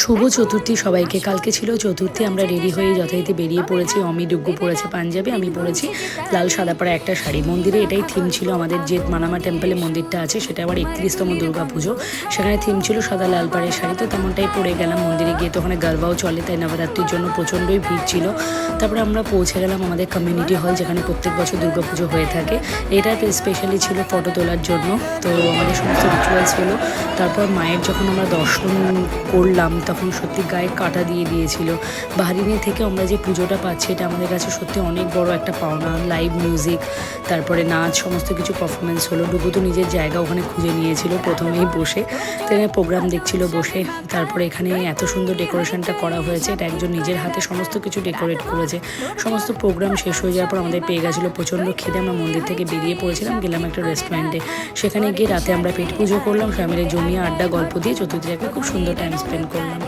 শুভ চতুর্থী সবাইকে। কালকে ছিল চতুর্থী, আমরা রেডি হয়ে যথারীতি বেরিয়ে পড়েছি। অমি ডুগ্গু পড়েছে পাঞ্জাবি, আমি পড়েছি লাল সাদা পাড়া একটা শাড়ি। মন্দিরে এটাই থিম ছিল আমাদের, যে মানামা টেম্পলে মন্দিরটা আছে, সেটা আবার একত্রিশতম দুর্গা পুজো সেখানে থিম ছিল সাদা লাল পাড়ের শাড়ি, তো তেমনটাই পরে গেলাম মন্দিরে গিয়ে, তো ওখানে গারবাও চলে, তাই নবরাত্রির জন্য প্রচণ্ডই ভিড় ছিল। তারপরে আমরা পৌঁছে গেলাম আমাদের কমিউনিটি হল যেখানে প্রত্যেক বছর দুর্গা পুজো হয়ে থাকে। এটা স্পেশালি ছিল ফটো তোলার জন্য, তো আমাদের সমস্ত রিচুয়ালস হলো। তারপর মায়ের যখন আমরা দর্শন করলাম তখন সত্যি গায়ে কাটা দিয়ে দিয়েছিল। বাহারিনে থেকে আমরা যে পুজোটা পাচ্ছি, এটা আমাদের কাছে সত্যি অনেক বড় একটা পাওনা। লাইভ মিউজিক তারপরে নাচ, সমস্ত কিছু পারফরমেন্স হলো। ডুবু তো নিজের জায়গা ওখানে খুঁজে নিয়েছিল প্রথমেই বসে। তো এখানে প্রোগ্রাম দেখছিল বসে। তারপরে এখানে এত সুন্দর ডেকোরেশনটা করা হয়েছে। এটা একজন নিজের হাতে সমস্ত কিছু ডেকোরেট করেছে। সমস্ত প্রোগ্রাম শেষ হয়ে যাওয়ার পর আমাদের পেয়ে গেছিল প্রচণ্ড খিদে। আমরা মন্দির থেকে বেরিয়ে পড়েছিলাম, গেলাম একটা রেস্টুরেন্টে সেখানে গিয়ে রাতে আমরা পেট পুজো করলাম। ফ্যামিলি জমিয়ে আড্ডা, গল্প দিয়ে চতুর্থীটাকে খুব সুন্দর টাইম স্পেন্ড করলাম।